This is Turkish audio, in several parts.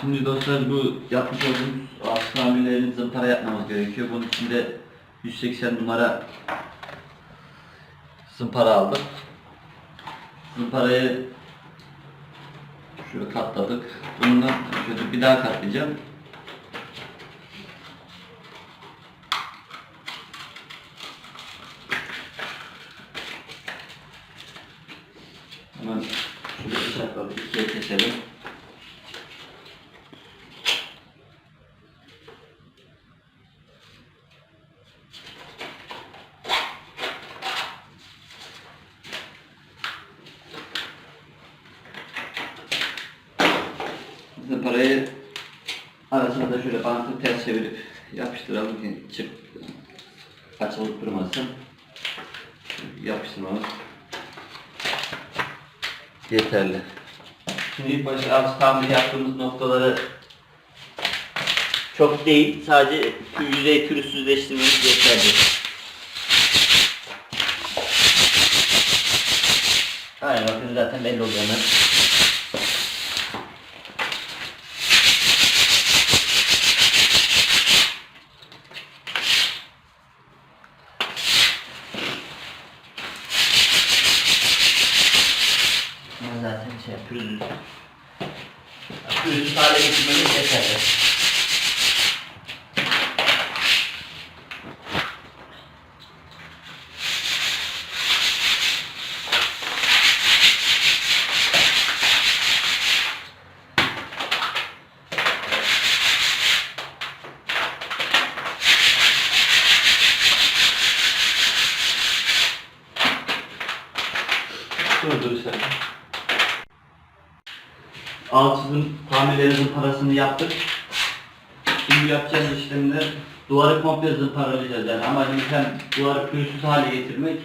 Şimdi dostlar bu yapmış olduğumuz alt tamirlerini zımpara yapmamız gerekiyor. Bunun için de 180 numara zımpara aldık. Zımparayı şöyle katladık. Bundan şöyle bir daha katlayacağım. Hemen şöyle bıçakla ikiye keselim. Zımparayı arasına da şöyle bantı ters çevirip yapıştıralım ki çık açılıp durmasın. Yapıştırmamız yeterli. Şimdi ilk başta alt yaptığımız noktaları çok değil, sadece yüzey pürüzsüzleştirmemiz yeterli. Aynen bakın zaten belli oluyor hemen. Ama zaten şey pürüzsüz. Pürüzsüz hale getirmemiz yeterli. Dur dur sen. Alçızın tamirlerimizin parasını yaptık. Şimdi yapacağımız işlemler duvarı komple zımparalayacağız yani amacımız hem duvarı pürüzsüz hale getirmek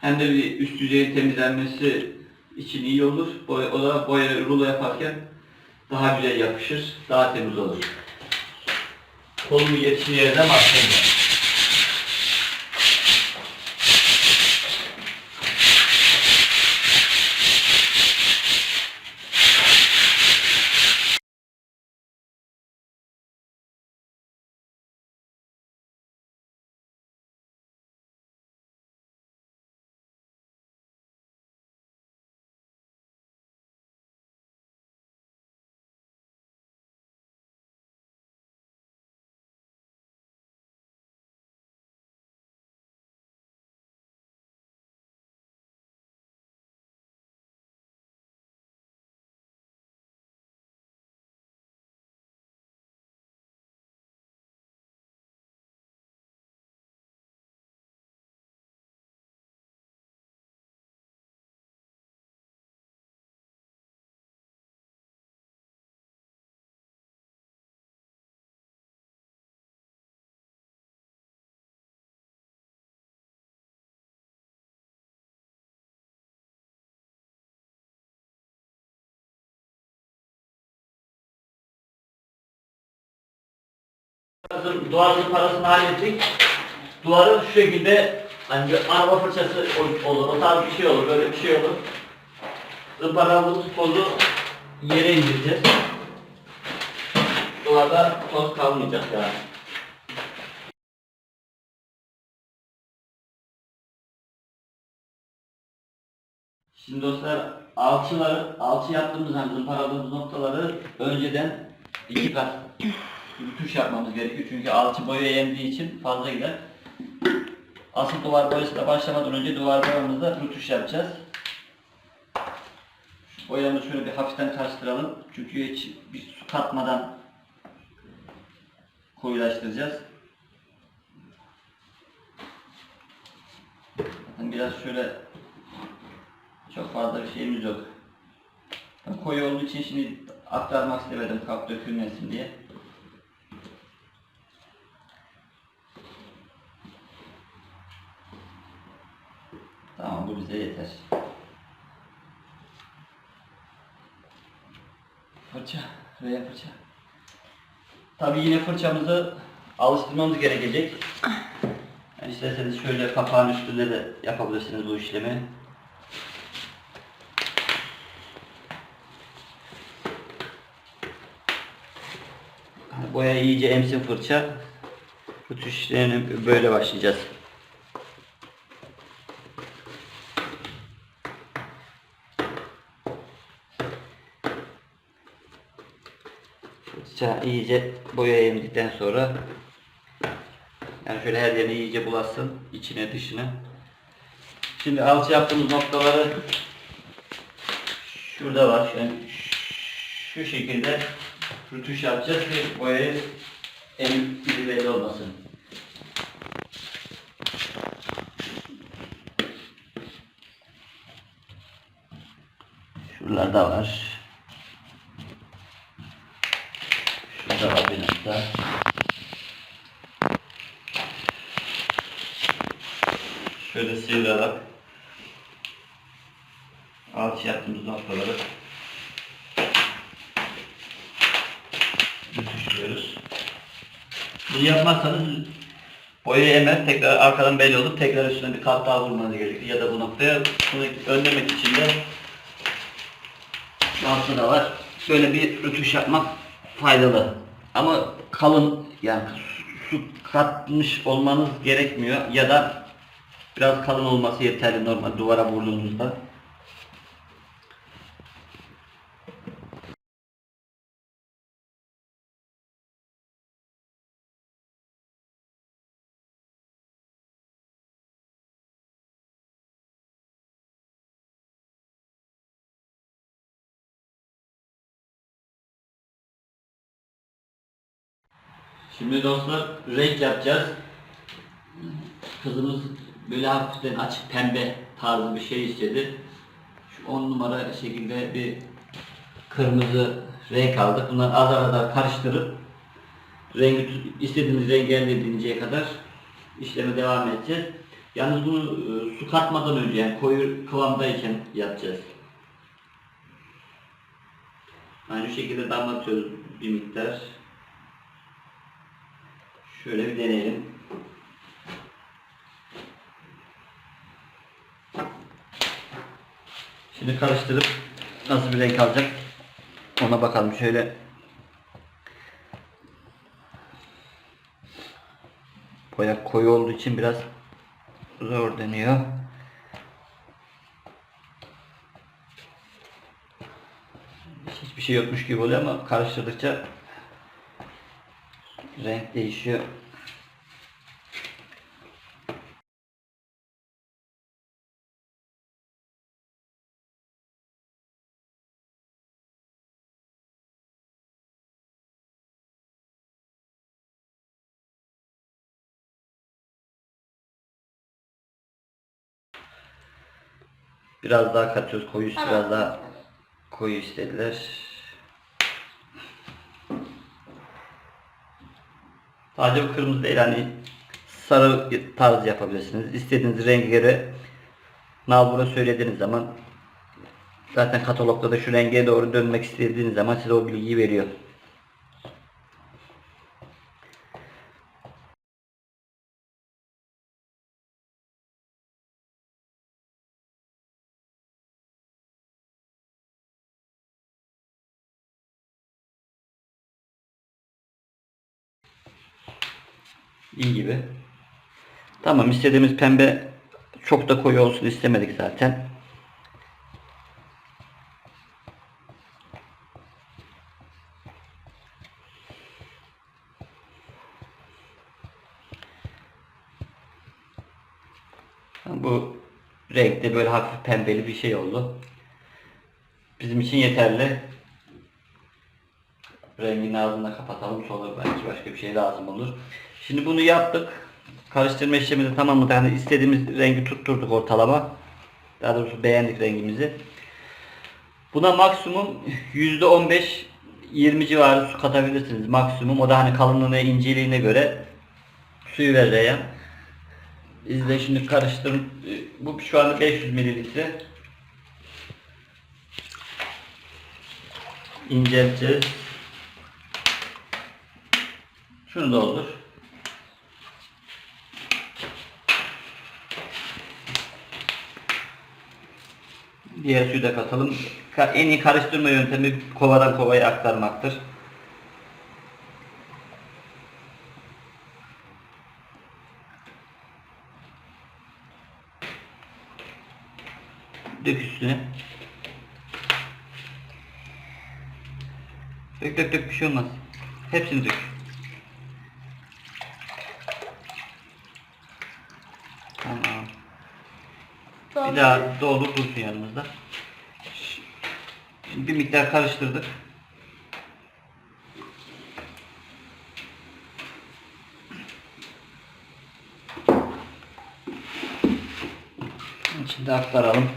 hem de bir üst yüzeyin temizlenmesi için iyi olur. Boya, o da boya rulo yaparken daha güzel yapışır, daha temiz olur. Kolumu yetiştiği yerden başlayacağım. Duvarın parasını hallettik. Duvarı şu şekilde hani bir araba fırçası ol- olur, o tarz bir şey olur, böyle bir şey olur. Imparadığımız tozu yere indireceğiz. Duvarda toz kalmayacak yani. Şimdi dostlar alçıları, alçı yaptığımız hani zımparadığımız noktaları önceden iki kat rütuş yapmamız gerekiyor çünkü alçı boya yendiği için fazla gider. Asıl duvar boyasına başlamadan önce duvar boyamızda rütuş yapacağız. Şu boyamızı şöyle bir hafiften karıştıralım çünkü hiç bir su katmadan koyulaştıracağız. Biraz şöyle çok fazla bir şeyimiz yok. Koyu olduğu için şimdi aktarmak istemedim kap dökülmesin diye. Tamam bu bize yeter. Fırça, buraya fırça. Tabii yine fırçamızı alıştırmamız gerekecek. Yani isterseniz şöyle kapağın üstünde de yapabilirsiniz bu işlemi. Hani Boya iyice emsin fırça. Bu işlerine böyle başlayacağız. Fırça iyice boya emdikten sonra yani şöyle her yerine iyice bulasın. içine dışına. Şimdi alçı yaptığımız noktaları şurada var. Yani şu şekilde rütuş yapacağız ki boyayı en belli olmasın. Şuralarda var. Nokta. Şöyle sıyırarak alçı yaptığımız noktaları düşüyoruz. Bunu yapmazsanız boya emer tekrar arkadan belli olur. Tekrar üstüne bir kat daha vurmanız gerekir. Ya da bu noktaya bunu önlemek için de altta da var. Böyle bir rütuş yapmak faydalı. Ama kalın yani su katmış olmanız gerekmiyor ya da biraz kalın olması yeterli normal duvara vurduğunuzda. Şimdi dostlar renk yapacağız. Kızımız böyle hafiften açık pembe tarzı bir şey istedi. Şu 10 numara şekilde bir kırmızı renk aldık. Bunları azar azar karıştırıp rengi istediğimiz rengi elde kadar işleme devam edeceğiz. Yalnız bunu e, su katmadan önce yani koyu kıvamdayken yapacağız. Aynı şekilde damlatıyoruz bir miktar. Şöyle bir deneyelim. Şimdi karıştırıp nasıl bir renk alacak ona bakalım. Şöyle boya koyu olduğu için biraz zor deniyor. Hiçbir şey yokmuş gibi oluyor ama karıştırdıkça renk değişiyor. Biraz daha katıyoruz. Koyu biraz daha koyu istediler. Sadece bu kırmızı değil hani sarı tarzı yapabilirsiniz. İstediğiniz rengi göre nalbura söylediğiniz zaman zaten katalogda da şu renge doğru dönmek istediğiniz zaman size o bilgiyi veriyor. İyi gibi. Tamam istediğimiz pembe çok da koyu olsun istemedik zaten. Bu renkte böyle hafif pembeli bir şey oldu. Bizim için yeterli. Rengini ağzını da kapatalım sonra belki başka bir şey lazım olur. Şimdi bunu yaptık. Karıştırma işlemini tamamladık. Yani istediğimiz rengi tutturduk ortalama. Daha doğrusu beğendik rengimizi. Buna maksimum %15 20 civarı su katabilirsiniz maksimum. O da hani kalınlığına, inceliğine göre suyu vereceğim. Biz de şimdi karıştır. Bu şu anda 500 mililitre. İncelteceğiz. Şunu doldur. Diğer suyu da katalım. Ka- En iyi karıştırma yöntemi kovadan kovaya aktarmaktır. Dök üstüne. Dök dök dök bir şey olmaz. Hepsini dök. Tamam. Bir daha doldur dursun yanımızda. Şimdi bir miktar karıştırdık. Şimdi aktaralım.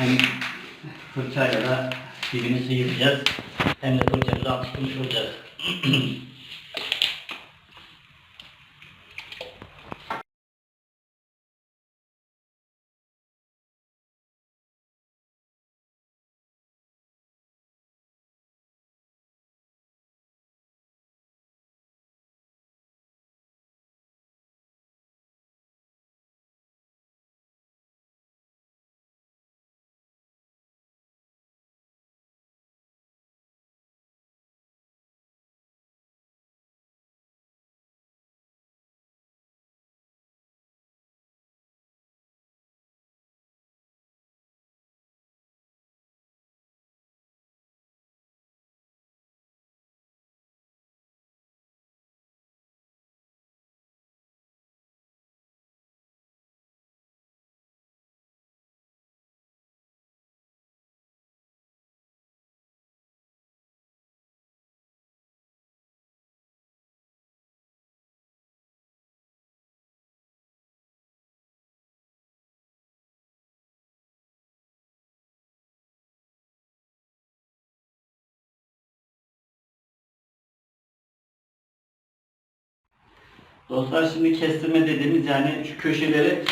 Hem fırçayla da dibini sıyıracağız. Hem de fırçamızı alıştırmış olacağız. Dostlar şimdi kestirme dediğimiz yani şu köşeleri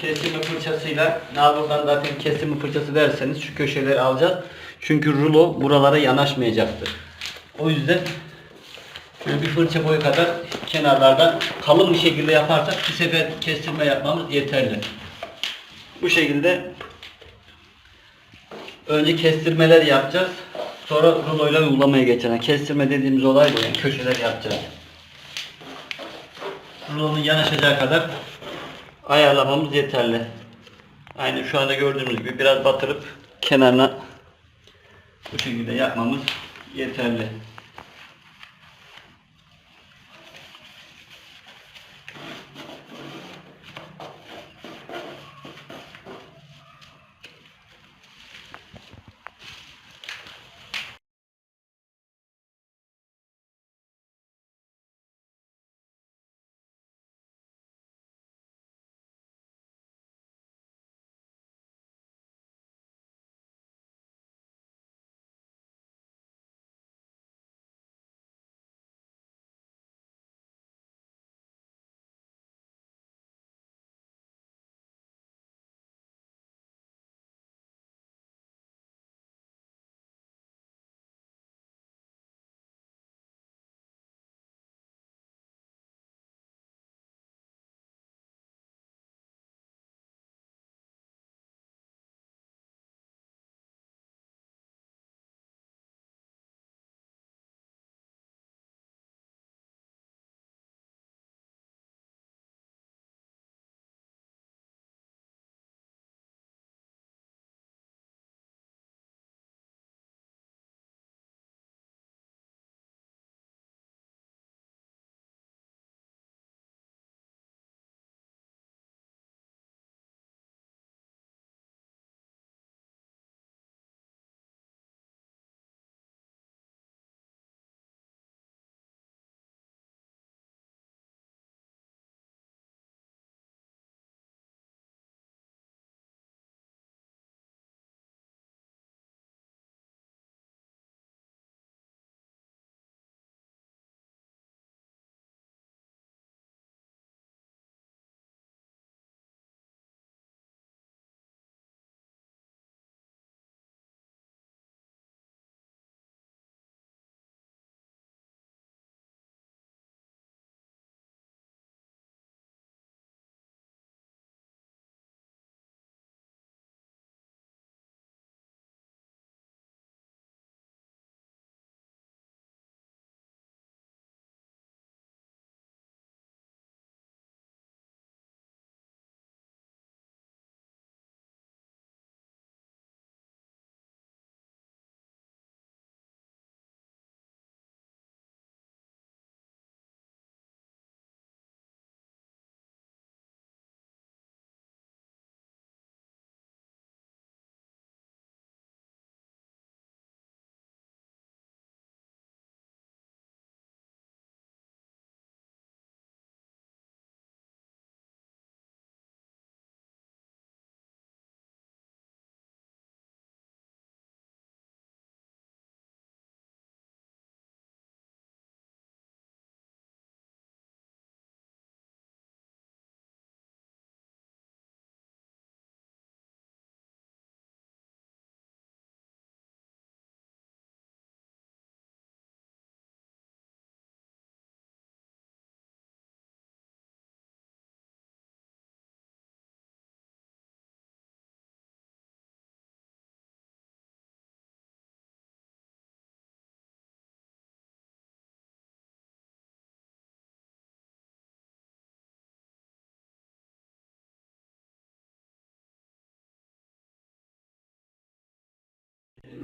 kestirme fırçasıyla nalburdan zaten kestirme fırçası derseniz şu köşeleri alacağız. Çünkü rulo buralara yanaşmayacaktır. O yüzden şöyle bir fırça boyu kadar kenarlardan kalın bir şekilde yaparsak bir sefer kestirme yapmamız yeterli. Bu şekilde önce kestirmeler yapacağız. Sonra ruloyla uygulamaya geçeceğiz. Kestirme dediğimiz olay bu yani köşeler yapacağız rulonun yanaşacağı kadar ayarlamamız yeterli. Aynı şu anda gördüğümüz gibi biraz batırıp kenarına bu şekilde yapmamız yeterli.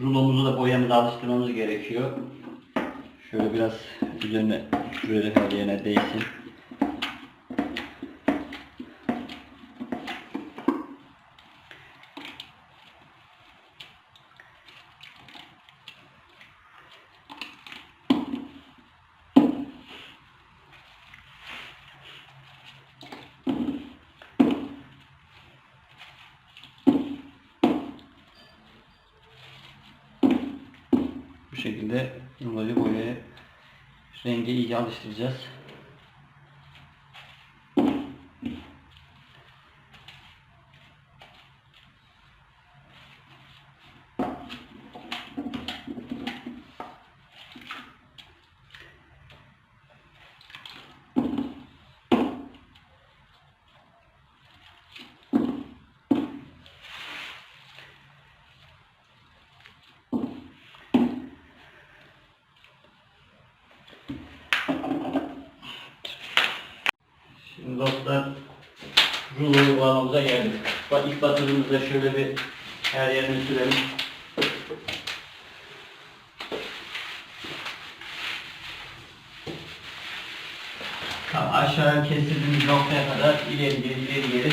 Rulomuzu da boyamıza alıştırmamız gerekiyor. Şöyle biraz üzerine sürelim her yerine değsin. Bu şekilde ruloyu boyaya rengi iyice alıştıracağız. Dostlar rulo uygulamamıza geldik. Bak ilk batırımızda şöyle bir her yerini sürelim. Tamam, aşağıya kestirdiğimiz noktaya kadar ileri geri ileri geri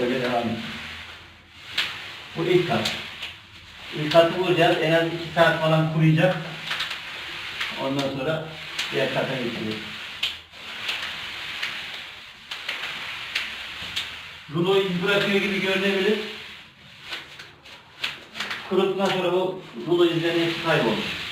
böyle devam ediyor. Bu ilk kat. İlk katı vuracağız. En az 2 saat falan kuruyacak. Ondan sonra diğer kata geçiyoruz. Rulo bırakıyor gibi görünebilir. Kuruttuktan sonra bu rulo izlerin hepsi kaybolmuş.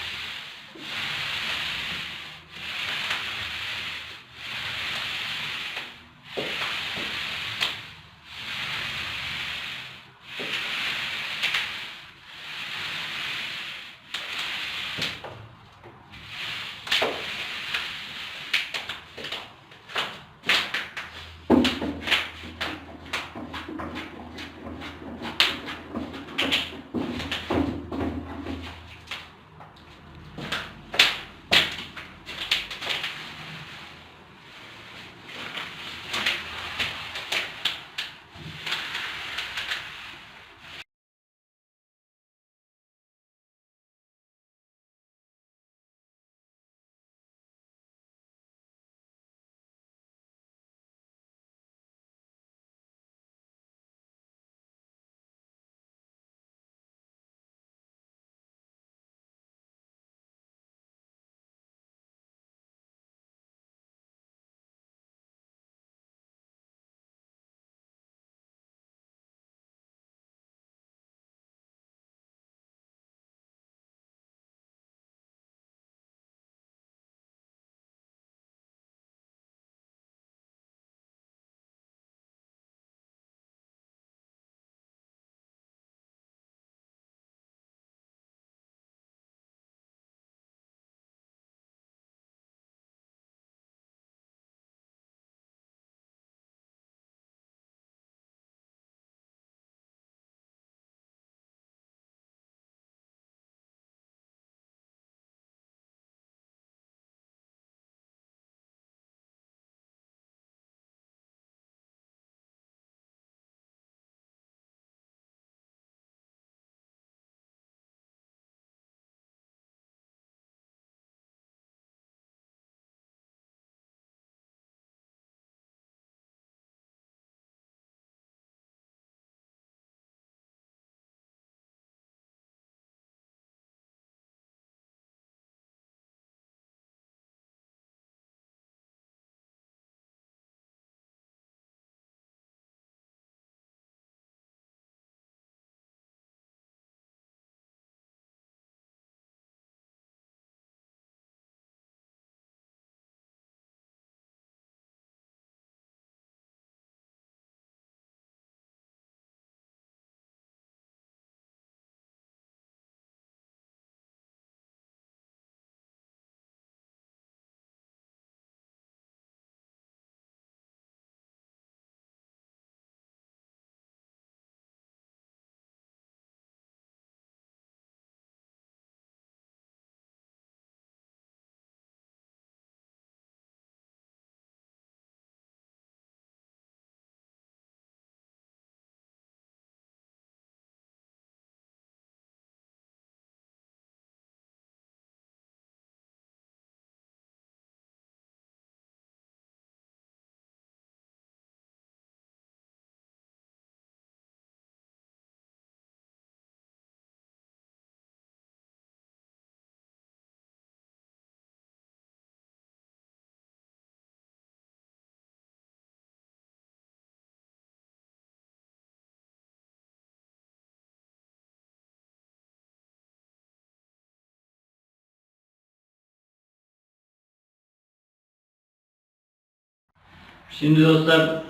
Şimdi dostlar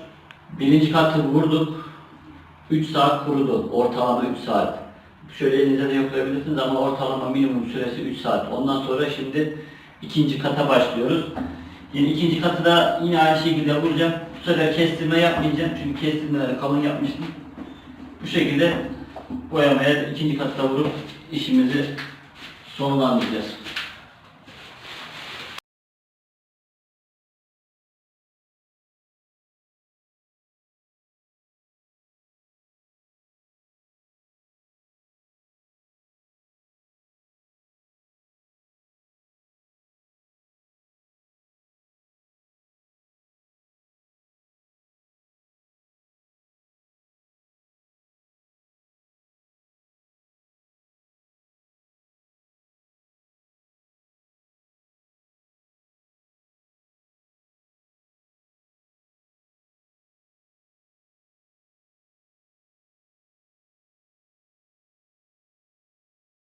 birinci katı vurduk. 3 saat kurudu. Ortalama 3 saat. Şöyle elinizde de yoklayabilirsiniz ama ortalama minimum süresi 3 saat. Ondan sonra şimdi ikinci kata başlıyoruz. Yine ikinci katı da yine aynı şekilde vuracağım. Bu sefer kestirme yapmayacağım çünkü kestirmeleri kalın yapmıştım. Bu şekilde boyamaya ikinci katta vurup işimizi sonlandıracağız.